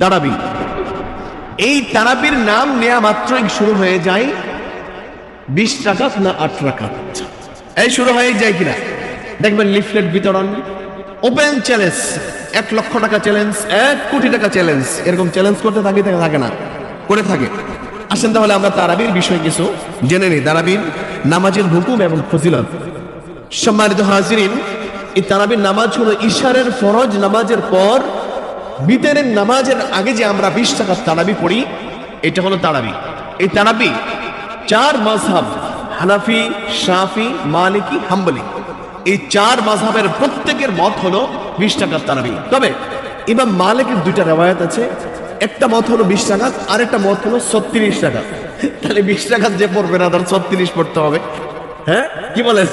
তারাবি এই তারাবির নাম নেয়া মাত্রই শুরু হয়ে যায় বিশ টাকাত না আট টাকাত এই শুরু হয়ে যায় কিনা? দেখবেন লিফলেট বিতরণ, ওপেন চ্যালেঞ্জ, এক লক্ষ টাকা চ্যালেঞ্জ, এক কোটি টাকা চ্যালেঞ্জ, এরকম চ্যালেঞ্জ করতে থাকে থাকে না, করে থাকে। আসেন তাহলে আমরা তারাবির বিষয় কিছু জেনে নিই। তারাবির নামাজের হুকুম এবং ফজিলত। সম্মানিত হাজিরিন, এই তারাবির নামাজ হলো ইশারের ফরজ নামাজের পর বিতেরের নামাজের আগে যে আমরা বিশ টাকার তারাবি পড়ি, এটা হলো তারাবি। এই তারাবি চার মাঝহাব হানাফি, শাফি, মালিকি, হাম্বলি। এই চার মাঝহাবের প্রত্যেকের মত হলো বিশ টাকার তারাবি। তবে ইমাম মালিকের দুইটা রেওয়ায়ত আছে। একটা মত হলো বিশ টাকা আর একটা মত হলো ছত্রিশ টাকা তাহলে বিশ টাকা যে পড়বে না তার ছত্রিশ পড়তে হবে। হ্যাঁ? কি বলেন?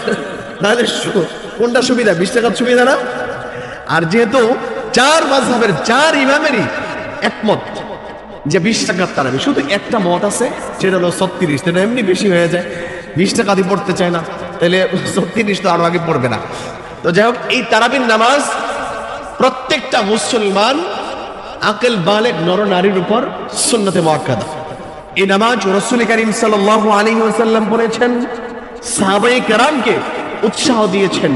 তাহলে কোনটা সুবিধা? বিশ টাকার সুবিধা না? আর যেহেতু চার মাঝহাবের চার ইমামেরই একমত যে বিশ টাকার তারাবি। শুধু একটা মত আছে, সেটা হলো ছত্রিশ, সেটা এমনি বেশি হয়ে যায়। বিশ টাকা দিয়ে পড়তে চায় না, তাহলে ছত্রিশ তো আরও আগে পড়বে না। তো যাই হোক, এই তারাবির নামাজ প্রত্যেকটা মুসলমান আকেল বালেক নর নারীর উপর সুন্নতে মোয়াক্কাদা এই নামাজ রসুল করিম সাল্লাল্লাহু আলাইহি ওয়াসাল্লাম পড়েছেন, সাহাবায়ে কেরামকে উৎসাহ দিয়েছেন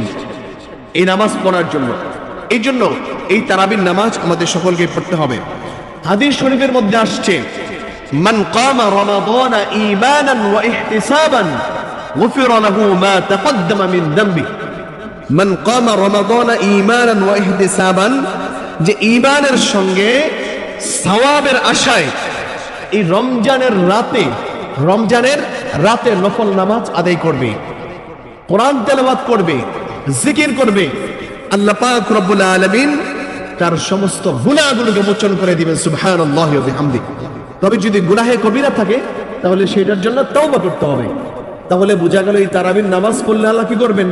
এই নামাজ পড়ার জন্য। এই জন্য এই তারাবির নামাজ আমাদের সকলকে পড়তে হবে। হাদিস শরীফের মধ্যে আসছে, মান কামা রমাদান ঈমানান ওয়া ইহতিসাবান মান কামা রমাদান ঈমানান ওয়া ইহতিসাবান, যে ঈমানের সঙ্গে সওয়াবের আশায় এই রমজানের রাতে রমজানের রাতে নফল নামাজ আদায় করবে, কোরআন তেলাওয়াত করবে, জিকির করবে। আল্লাহ পাক রব্বুল আলামিন তার সমস্ত গুনাহগুলোকে মোচন করে দিবেন, সুবহানাল্লাহি ওয়া বিহামদি তবে যদি গুনাহে কবিরা থাকে, তাহলে সেটার জন্য তওবা করতে হবে। তাহলে বোঝা গেল এই তারাবির নামাজ পড়লে আল্লাহ কি করবেন?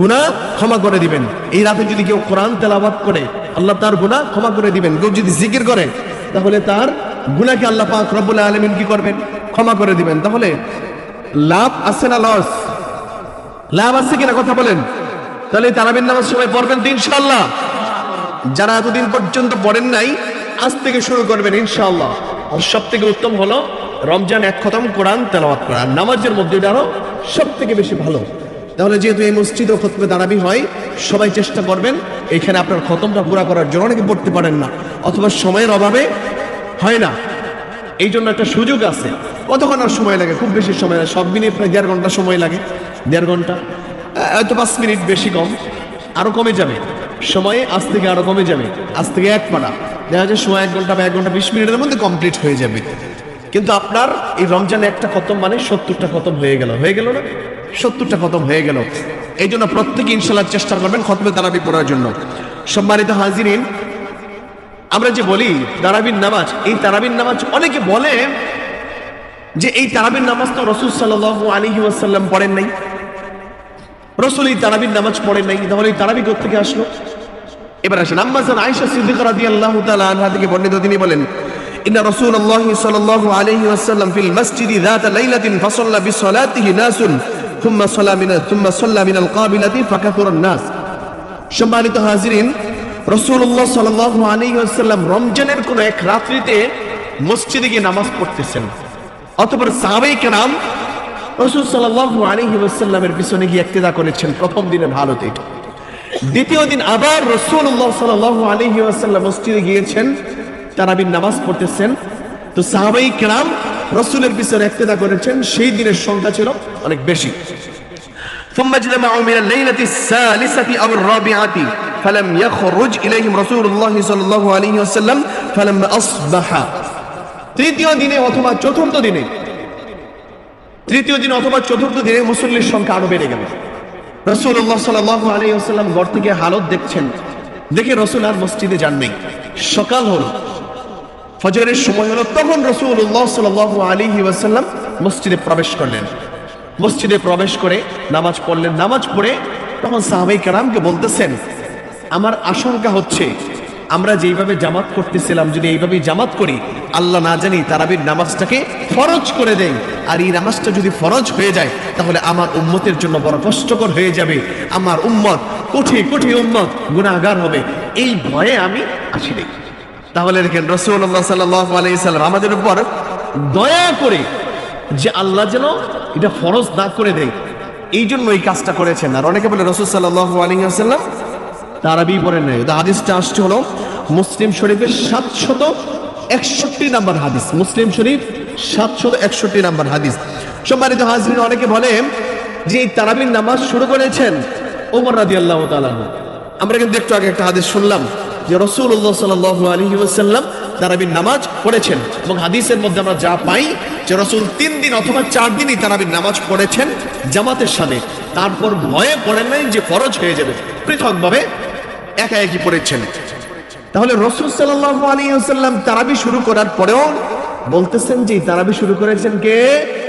গুনাহ ক্ষমা করে দিবেন। এই রাতে যদি কেউ কোরআন তেলাবাদ করে, আল্লাহ তার গুনাহ ক্ষমা করে দিবেন। কেউ যদি জিকির করে, তাহলে তার গুনাহকে আল্লাহ পাক রব্বুল আলামিন কি করবেন? ক্ষমা করে দিবেন। তাহলে লাভ আছে না লস? লাভ আছে কিনা কথা বলেন। তাহলে তারাবির নামাজ সবাই পড়বেন তো ইনশাল্লাহ যারা এতদিন পর্যন্ত পড়েন নাই, আজ থেকে শুরু করবেন ইনশাআল্লাহ। আর সব থেকে উত্তম হলো রমজান এক খতম, কোরআন, তেলাওয়াত করা। নামাজের মধ্যে এটা আরও সব থেকে বেশি ভালো। তাহলে যেহেতু এই মসজিদ ও খতমে দাঁড়াবি হয়, সবাই চেষ্টা করবেন এখানে আপনার খতমটা পুরা করার জন্য। অনেকে পড়তে পারেন না, অথবা সময়ের অভাবে হয় না। এই জন্য একটা সুযোগ আছে। কতক্ষণ আর সময় লাগে? খুব বেশি সময় লাগে। সব মিনিট প্রায় দেড় ঘণ্টা সময় লাগে। দেড় ঘণ্টা? হয়তো পাঁচ মিনিট বেশি কম। আরও কমে যাবে। সময়ে আজ থেকে আরও কমে যাবে। আজ থেকে এক পাড়া দেখা যায় সময় এক ঘণ্টা বা এক ঘণ্টা বিশ মিনিটের মধ্যে কমপ্লিট হয়ে যাবে। কিন্তু আপনার এই রমজানে একটা খতম মানে সত্তরটা খতম হয়ে গেল। হয়ে গেল না? সত্তরটা খতম হয়ে গেল। এই জন্য প্রত্যেকে ইনশাল্লাহ চেষ্টা করবেন খতমে তারাবি পড়ার জন্য। সম্মানিত হাজিরিন, আমরা যে বলি তারাবির নামাজ, এই তারাবির নামাজ অনেকে বলে যে এই তারাবির নামাজ তো রসুল সাল্লাহ আলহি ওয়াসাল্লাম পড়েন নাই। রসুল এই তারাবির নামাজ পড়েন নাই তাহলে এই তারাবি থেকে আসলো এবার আসেন আম্মাজান আয়েশা সিদ্দিকা রাদিয়াল্লাহু তাআলা আনহা থেকে বর্ণিত তিনি বলেন ইন্না রাসূলুল্লাহ সাল্লাল্লাহু আলাইহি ওয়াসাল্লাম ফিল মসজিদি ذات ليلة فصلى بصلاته ناس ثم صلى من ثم صلى من القابلة فكثر الناس সম্মানিত হাজিরিন রসুল্লাহ সাল্লাল্লাহু আলাইহি ওয়াসাল্লাম রমজানের কোন এক রাত্রিতে মসজিদে গিয়ে নামাজ পড়তেছেন অতঃপর সাহাবাই কেরাম রসুল সাল্লাল্লাহু আলাইহি ওয়াসাল্লামের পিছনে গিয়ে ইক্তেদা করেছেন প্রথম দিনের ভালোতে দ্বিতীয় দিন আবার রসুল্লাহ সাল্লাল্লাহু আলাইহি ওয়াসাল্লাম মসজিদে গিয়েছেন তারাবির নামাজ পড়তেছেন তো সাহাবাই কেরাম রসুলের পিছনে ইক্তেদা করেছেন সেই দিনের সংখ্যা ছিল অনেক বেশি ثم اجتمعوا من الليلة الثالثة أو الرابعة فلم يخرج إليهم رسول الله صلى الله عليه وسلم فلما أصبح তৃতীয় দিনে অথবা চতুর্থ দিনে তৃতীয় দিন অথবা চতুর্থ দিনে মুসল্লির সংখ্যা আরও বেড়ে গেল। রসুল্লাহ সাল্লাহ আলী ঘর থেকে হালত দেখছেন। দেখে রসুল আর মসজিদে যান নাই। সকাল হল। ফজরের সময় হলো, তখন রসুল্লাহ সাল আলী ওয়াসাল্লাম মসজিদে প্রবেশ করলেন। মসজিদে প্রবেশ করে নামাজ পড়লেন। নামাজ পড়ে তখন সাহাবাই কারামকে বলতেছেন, আমার আশঙ্কা হচ্ছে, আমরা যেইভাবে জামাত করতেছিলাম, যদি এইভাবে জামাত করি আল্লাহ না জানি তারাবির নামাজটাকে ফরজ করে দেয়। আর এই নামাজটা যদি ফরজ হয়ে যায়, তাহলে আমার উম্মতের জন্য বড় কষ্টকর হয়ে যাবে। আমার উম্মত কোঠি কোঠি উম্মত গুণাগার হবে। এই ভয়ে আমি আসি নাই তাহলে দেখেন রসুল্লাহ সাল্লাহ আলাইসাল্লাম আমাদের উপর দয়া করে যে আল্লাহ যেন এটা ফরজ না করে দেয়। এই জন্য এই কাজটা করেছেন। আর অনেকে বলে রসুল সাল্লাহ আলিয়াল্লাম তারাবি পড়েন নাই। হাদিসটা আসছে হলো মুসলিম শরীফের সাতশত একষট্টি নাম্বার হাদিস। মুসলিম শরীফ, সাতশো একষট্টি নাম্বার হাদিস। সম্মানিত হাজরিন, অনেকে বলে যে এই নামাজ শুরু করেছেন ওমর রাজি আল্লাহ আমরা কিন্তু একটু আগে একটা হাদিস শুনলাম যে রসুল্লাহ সাল আলী ওসাল্লাম তারাবির নামাজ পড়েছেন এবং হাদিসের মধ্যে আমরা যা পাই যে রসুল তিন দিন অথবা চার দিনই তারাবির নামাজ পড়েছেন জামাতের সাথে। তারপর ভয়ে পড়েন নাই যে খরচ হয়ে যাবে। পৃথকভাবে একা একই পড়েছেন। তাহলে রসুল সাল্লাহ আলী ওসাল্লাম তারাবি শুরু করার পরেও বলতেছেন যে তারাবি শুরু করেছেন কে?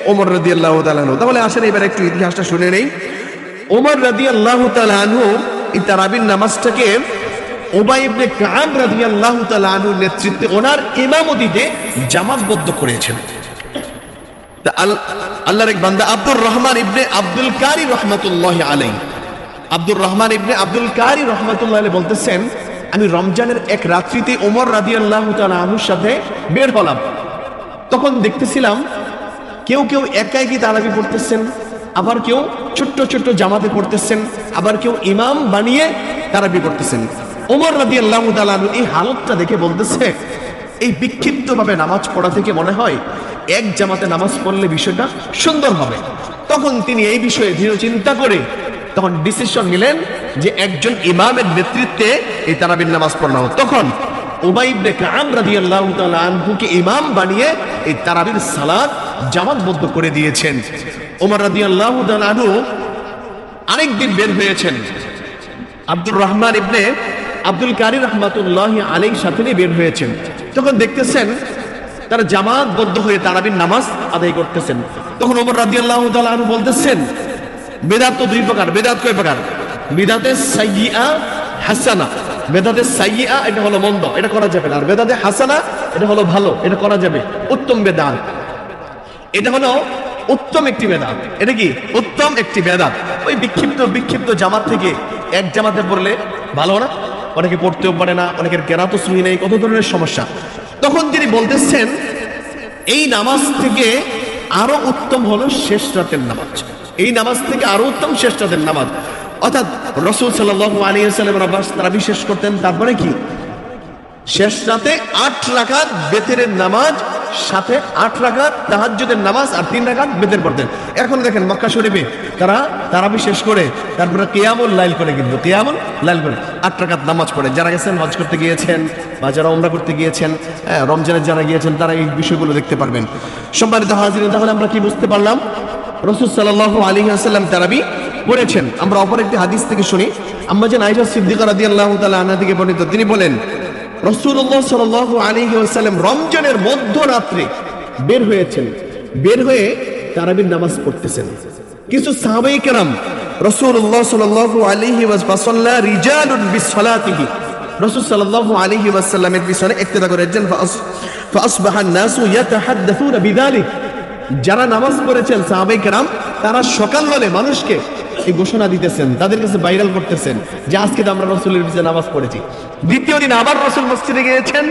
ওমর রাদি আল্লাহ তাহলে আসেন এবার একটু ইতিহাসটা শুনে নেই। ওমর রাদি আল্লাহ এই তারাবির নামাজটাকে ওবাই ইবনে কাব রাদিয়াল্লাহু তাআলা নেতৃত্বে ওনার ইমামতিতে জামাতবদ্ধ করেছেন। আল্লাহর এক বান্দা আব্দুর রহমান ইবনে আব্দুল কারি রহমাতুল্লাহ আলাই আব্দুর রহমান ইবনে আব্দুল কারি রহমাতুল্লাহ আলাই বলতেছেন আমি রমজানের এক রাত্রিতে ওমর রাদিয়াল্লাহু তাআলা আনহুর সাথে বের হলাম। তখন দেখতেছিলাম কেউ কেউ একা একই তারাবি পড়তেছেন, আবার কেউ ছোট্ট ছোট্ট জামাতে পড়তেছেন, আবার কেউ ইমাম বানিয়ে তারাবি করতেছেন ওমর রাদি আল্লাহ এই হালতটা দেখে বলতেছে, এই বিক্ষিপ্তভাবে নামাজ পড়া থেকে মনে হয় এক জামাতে নামাজ পড়লে বিষয়টা সুন্দর হবে। তখন তিনি এই বিষয়ে দৃঢ় চিন্তা করে তখন ডিসিশন নিলেন যে একজন ইমামের নেতৃত্বে এই তারাবির নামাজ পড়ানো তখন ওবাইবনে কাম আনহুকে ইমাম বানিয়ে এই তারাবির জামাতবদ্ধ করে দিয়েছেন। ওমর আনহু আরেকদিন বের হয়েছেন। আব্দুর রহমান ইবনে আব্দুল কারি রহমাতুল্লাহ আলাই সাথে বের হয়েছেন। তখন দেখতেছেন তারা জামাতবদ্ধ হয়ে তারাবির নামাজ আদায় করতেছেন। তখন ওমর রাদিয়াল্লাহু তাআলা আনহু বলতেছেন বেদাত তো দুই প্রকার, বেদাত কয় প্রকার? বিদাতে সাইয়্যিআ হাসানা। বেদাতে সাইয়্যিআ এটা হলো মন্দ, এটা করা যাবে না। আর বেদাতে হাসানা, এটা হলো ভালো, এটা করা যাবে। উত্তম বেদাত। এটা হলো উত্তম একটি বেদাত। এটা কি? উত্তম একটি বেদাত। ওই বিক্ষিপ্ত বিক্ষিপ্ত জামাত থেকে এক জামাতে পড়লে ভালো না? অনেকে পড়তেও পারে না, অনেকের কেরাতো শুনি নেই, কত ধরনের সমস্যা? তখন তিনি বলতেছেন, এই নামাজ থেকে আরও উত্তম হলো শেষ রাতের নামাজ। এই নামাজ থেকে আরও উত্তম শেষ নামাজ। অর্থাৎ রসুল সাল্লাহ আলী সাল্লামের আব্বাস তারা বিশেষ করতেন তারপরে কি? শেষ রাতে আট রাকাত বেতেরের নামাজ সাথে আট রাকাত তাহাজ্জুদের নামাজ আর তিন রাকাত বেতের পড়তেন। এখন দেখেন মক্কা শরীফে তারা তারাবি শেষ করে তারপরে কেয়ামুল লাইল করে কিন্তু কেয়ামুল লাইল করে আট রাকাত নামাজ পড়ে। যারা গেছেন হজ করতে গিয়েছেন বা যারা ওমরা করতে গিয়েছেন হ্যাঁ, রমজানের যারা গিয়েছেন তারা এই বিষয়গুলো দেখতে পারবেন। সম্মানিত হাজির তাহলে আমরা কি বুঝতে পারলাম? রসুল সাল্লাহ আলী আসাল্লাম তারাবি পড়েছেন। আমরা অপর একটি হাদিস থেকে শুনি। আমরা যেন আইসা সিদ্দিকা রাদি আল্লাহ তালা আনা থেকে বর্ণিত। তিনি বলেন রসুল্লাহ সাল আলী সাল্লাম রমজানের মধ্যরাত্রে বের হয়েছেন। বের হয়ে তারাবির নামাজ পড়তেছেন। কিছু সাহাবাই কেরাম রসুল্লাহ সাল আলিহি ওয়াসাল্লাহ রসুল সাল্লাল্লাহু আলাইহি ওয়াসাল্লামের নাসু যারা নামাজ পড়েছেন সাহাবাই কেরাম, তারা সকাল হলে মানুষকে এই ঘোষণা দিতেছেন, তাদের কাছে ভাইরাল করতেছেন যে আজকে তো আমরা রসুলের পিছনে নামাজ পড়েছি। দ্বিতীয় দিন আবার রসুল মসজিদে গিয়েছেন,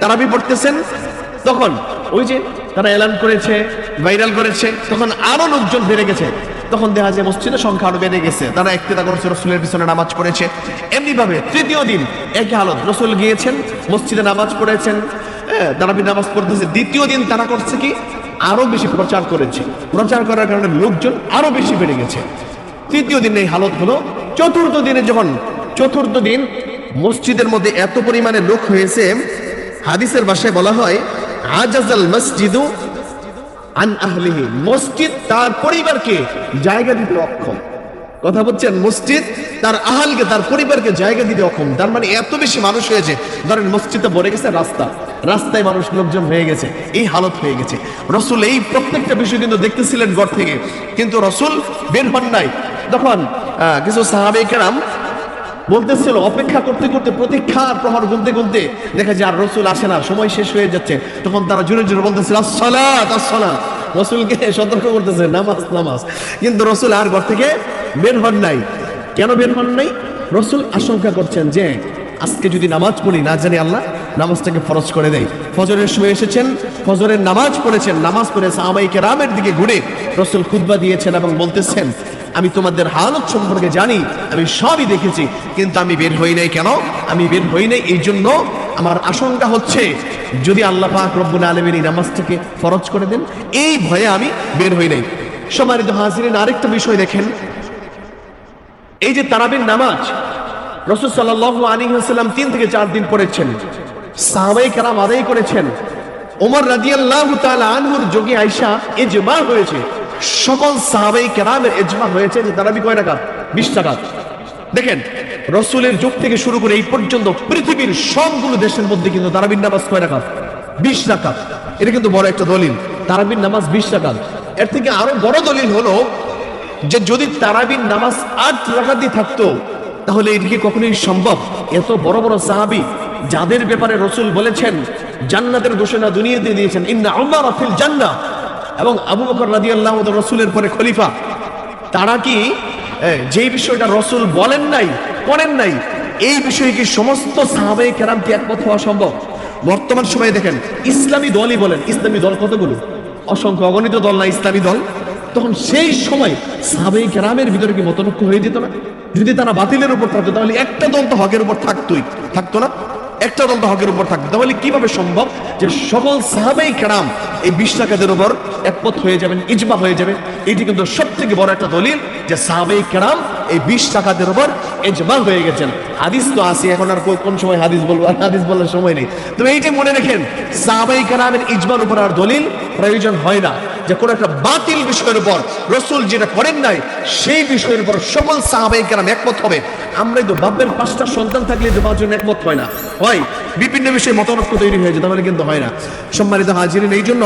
তারাবি পড়তেছেন। তখন ওই যে তারা এলান করেছে ভাইরাল করেছে, তখন আরও লোকজন বেড়ে গেছে। তখন দেখা যায় মসজিদের সংখ্যা আরও বেড়ে গেছে। তারা একতেদা করেছে রসুলের পিছনে নামাজ পড়েছে। এমনি ভাবে তৃতীয় দিন একই হালত রসুল গিয়েছেন, মসজিদে নামাজ পড়েছেন হ্যাঁ তারাবি নামাজ পড়তেছে। দ্বিতীয় দিন তারা করছে কি? আরও বেশি প্রচার করেছে। প্রচার করার কারণে লোকজন আরও বেশি বেড়ে গেছে। তৃতীয় দিন এই হালত হলো, চতুর্থ দিনে যখন, চতুর্থ দিন মসজিদের মধ্যে এত পরিমাণে লোক হয়েছে, হাদিসের ভাষায় বলা হয়, আজাজাল মসজিদু আন আহলিহি। মসজিদ তার পরিবারকে জায়গা দিতে অক্ষম। কথা বলছেন মসজিদ, তার আহালকে, তার পরিবারকে জায়গা দিতে অক্ষম তার মানে এত বেশি মানুষ হয়েছে। ধরেন মসজিদে ভরে গেছে রাস্তা। রাস্তায় মানুষ লোকজন হয়ে গেছে। এই হালত হয়ে গেছে। রসুল এই প্রত্যেকটা বিষয় কিন্তু দেখতেছিলেন ঘর থেকে। কিন্তু রসুল বের হন নাই। তখন কিছু সাহাবে কেরাম বলতেছিল, অপেক্ষা করতে করতে প্রতীক্ষার প্রহর গুনতে গুনতে দেখা যায় আর রসুল আসে না, সময় শেষ হয়ে যাচ্ছে। তখন তারা জোরে জোরে বলতেছিল, আসসালাত আসসালাত। রসুলকে সতর্ক করতেছে, নামাজ নামাজ। কিন্তু রসুল আর ঘর থেকে বের হন নাই। কেন বের হন নাই? রসুল আশঙ্কা করছেন যে, আজকে যদি নামাজ পড়ি, না জানি আল্লাহ নামাজটাকে ফরজ করে দেয়। ফজরের সময় এসেছেন, ফজরের নামাজ পড়েছেন, নামাজ পড়ে সাহাবাই কেরামের দিকে ঘুরে রসুল খুতবা দিয়েছেন এবং বলতেছেন, আমি তোমাদের হালত সম্পর্কে জানি, আমি সবই দেখেছি, কিন্তু আমি বের হই নাই কেন? আমি বের হই নাই এই জন্য আমার আশঙ্কা হচ্ছে যদি আল্লাহ পাক রব্বুল আলমের এই নামাজটাকে ফরজ করে দেন, এই ভয়ে আমি বের হই নাই। সমারিত হাজিরেন, আরেকটা বিষয় দেখেন। এই যে তারাবির নামাজ, রসুল সাল্লাহ আলী হাসাল্লাম তিন থেকে চার দিন পড়েছেন। সাহাবাই কারাম আদায় করেছেন। ওমর রাদিয়াল্লাহু তাআলা আনহুর যোগে আয়েশা ইজমা হয়েছে। সকল সাহাবাই কেরামের ইজমা হয়েছে যে তারাবি কয় রাকাত? 20 রাকাত। দেখেন, রসুলের যুগ থেকে শুরু করে এই পর্যন্ত পৃথিবীর সবগুলো দেশের মধ্যে কিন্তু তারাবির নামাজ কয় রাকাত? 20 রাকাত। এটা কিন্তু বড় একটা দলিল। তারাবির নামাজ 20 রাকাত। এর থেকে আরও বড় দলিল হলো যে যদি তারাবির নামাজ আট রাকাতই থাকতো, তাহলে এটা কি কখনোই সম্ভব? এত বড় বড় সাহাবি, যাদের ব্যাপারে রসুল বলেছেন, জান্নাতের ঘোষণা দুনিয়াতে দিয়েছেন, ইন্না উমার ফিল জান্নাহ। এবং আবু বকর রাদিয়াল্লাহু আল্লাহ রসুলের পরে খলিফা। তারা কি যেই বিষয়টা রসুল বলেন নাই করেন নাই, এই বিষয়ে কি সমস্ত সাহাবায়ে কেরাম কি একমত হওয়া সম্ভব? বর্তমান সময়ে দেখেন, ইসলামী দলই বলেন, ইসলামী দল কতগুলো? অসংখ্য অগণিত দল না ইসলামী দল? তখন সেই সময় সাবেক কেরামের ভিতরে কি মতনক্য হয়ে যেত না? যদি তারা বাতিলের উপর থাকতো, তাহলে একটা দল তো হকের উপর থাকতোই, থাকতো না? একটা দল হকের উপর থাকতো তাহলে কীভাবে সম্ভব যে সকল সাহাবাই কেরাম এই বিশ টাকাদের উপর একমত হয়ে যাবেন, ইজমা হয়ে যাবে? এটি কিন্তু সব থেকে বড় একটা দলিল যে সাহাবাই কেরাম এই বিশ টাকাদের উপর ইজমা হয়ে গেছেন। হাদিস তো আছে, এখন আর কোন- সময় হাদিস বলব? আর হাদিস বলার সময় নেই। তবে এইটাই মনে রাখেন, সাহাবাই কেরামের ইজমার উপর আর দলিল প্রয়োজন হয় না। যে কোনো একটা বাতিল বিষয়ের উপর, রসুল যেটা করেন নাই, সেই বিষয়ের উপর সকল সাহাবাই কেরাম একমত হবে। আমরাই তো বাপের পাঁচটা সন্তান থাকলে তো পাঁচজন একমত হয় না। হয়, বিভিন্ন বিষয়ে মতানক্য তৈরি হয়ে যায় তাহলে কিন্তু হয় না। সম্মানিত হাজিরিন, এই জন্য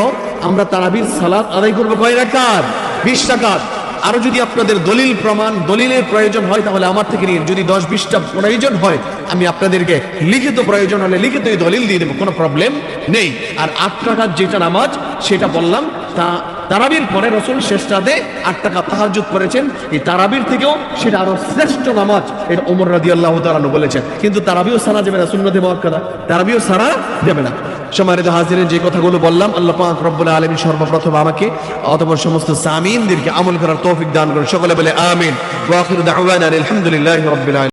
আমরা তারাবির সালাদ আদায় করব কয় রাকাত? বিশ টাকাত আরও যদি আপনাদের দলিল প্রমাণ, দলিলের প্রয়োজন হয়, তাহলে আমার থেকে নিয়ে যদি দশ, বিশটা প্রয়োজন হয়, আমি আপনাদেরকে লিখিত প্রয়োজন হলে লিখিত দলিল দিয়ে দেবো, কোনো প্রবলেম নেই। আর আট টাকার যেটা নামাজ, সেটা বললাম, তা তারাবির পরে রসুল শেষ আট টাকা তাহাজুদ করেছেন। এই তারাবির থেকেও সেটা আরও শ্রেষ্ঠ নামাজ, এটা ওমর রাদি আল্লাহ তালানু বলেছেন। কিন্তু তারাবিও সারা যাবে না, সুন্নতে মহাক্কাদা তারাবিও সারা যাবে না। সমারিত হাজিরের যে কথাগুলো বললাম, আল্লাহ পাক রব্বুল আলমী সর্বপ্রথম আমাকে অথবা সমস্ত সামিনদেরকে আমল করার তৌফিক দান করেন। সকলে বলে আমিন। আলহামদুলিল্লাহি রাব্বিল